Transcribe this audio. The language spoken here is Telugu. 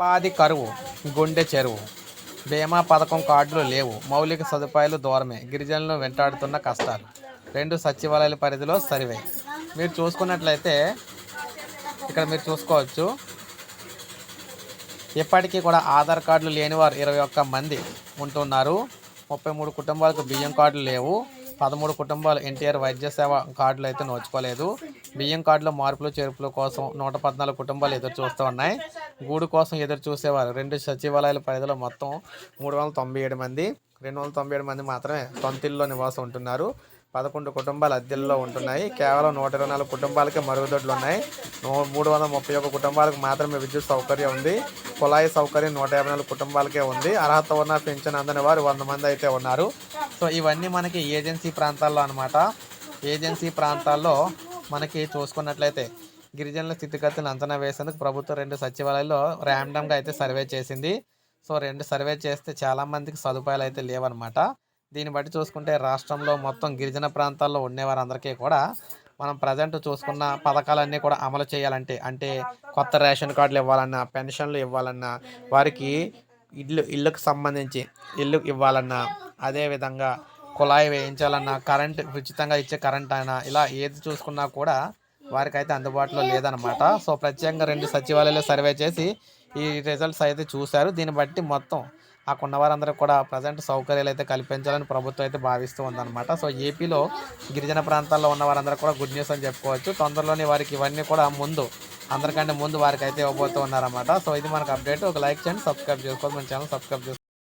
ఉపాధి కరువు గుండె చెరువు బీమా పథకం కార్డులు లేవు మౌలిక సదుపాయాలు దూరమే గిరిజనులను వెంటాడుతున్న కష్టాలు. రెండు సచివాలయాల పరిధిలో సరివే. మీరు చూసుకున్నట్లయితే ఇక్కడ మీరు చూసుకోవచ్చు. ఇప్పటికీ కూడా ఆధార్ కార్డులు లేని వారు ఇరవై ఒక్క మంది ఉంటున్నారు. ముప్పై మూడు కుటుంబాలకు బియ్యం కార్డులు లేవు. పదమూడు కుటుంబాలు ఎన్టీఆర్ వైద్య సేవ కార్డులు అయితే నోచుకోలేదు. బియ్యం కార్డులో మార్పులు చేర్పుల కోసం నూట పద్నాలుగు కుటుంబాలు ఎదురు చూస్తూ ఉన్నాయి. గూడు కోసం ఎదురు చూసేవారు రెండు సచివాలయాల పరిధిలో మొత్తం మూడు వందల తొంభై ఏడు మంది. రెండు వందల తొంభై ఏడు మంది మాత్రమే తొంతిల్లో నివాసం ఉంటున్నారు. పదకొండు కుటుంబాలు అద్దెల్లో ఉంటున్నాయి. కేవలం నూట ఇరవై నాలుగు కుటుంబాలకే మరుగుదొడ్లు ఉన్నాయి. మూడు వందల ముప్పై ఒక్క కుటుంబాలకు మాత్రమే విద్యుత్ సౌకర్యం ఉంది. కుళాయి సౌకర్యం నూట యాభై నాలుగు కుటుంబాలకే ఉంది. అర్హత ఉన్న పెన్షన్ అందని వారు వంద మంది అయితే ఉన్నారు. సో ఇవన్నీ మనకి ఏజెన్సీ ప్రాంతాల్లో అనమాట ఏజెన్సీ ప్రాంతాల్లో మనకి చూసుకున్నట్లయితే గిరిజనుల స్థితిగతులను అంచనా వేసేందుకు ప్రభుత్వం రెండు సచివాలయాల్లో ర్యాండమ్గా అయితే సర్వే చేసింది. సో రెండు సర్వే చేస్తే చాలామందికి సదుపాయాలు అయితే లేవన్నమాట. దీన్ని బట్టి చూసుకుంటే రాష్ట్రంలో మొత్తం గిరిజన ప్రాంతాల్లో ఉండేవారందరికీ కూడా మనం ప్రజెంట్ చూసుకున్న పథకాలన్నీ కూడా అమలు చేయాలంటే అంటే కొత్త రేషన్ కార్డులు ఇవ్వాలన్నా పెన్షన్లు ఇవ్వాలన్నా వారికి ఇల్లు ఇల్లుకు సంబంధించి ఇల్లు ఇవ్వాలన్నా అదేవిధంగా కుళాయి వేయించాలన్నా కరెంట్ ఉచితంగా ఇచ్చే కరెంట్ అయినా ఇలా ఏది చూసుకున్నా కూడా వారికైతే అందుబాటులో లేదనమాట సో ప్రత్యేకంగా రెండు సచివాలయాలు సర్వే చేసి ఈ రిజల్ట్స్ అయితే చూశారు. దీన్ని బట్టి మొత్తం అక్కడ ఉన్న వారందరూ కూడా ప్రజెంట్ సౌకర్యాలు అయితే కల్పించాలని ప్రభుత్వం అయితే భావిస్తూ ఉందన్నమాట. సో ఏపీలో గిరిజన ప్రాంతాల్లో ఉన్న వారందరూ కూడా గుడ్ న్యూస్ అని చెప్పుకోవచ్చు. తొందరలోనే వారికి ఇవన్నీ కూడా ముందు అందరికంటే ముందు వారికి అయితే ఇవ్వబోతూ ఉన్నారన్నమాట. సో ఇది మనకు అప్డేట్ ఒక లైక్ చేయండి సబ్స్క్రైబ్ చేసుకోవాలి మన ఛానల్ సబ్స్క్రైబ్ చేసుకోండి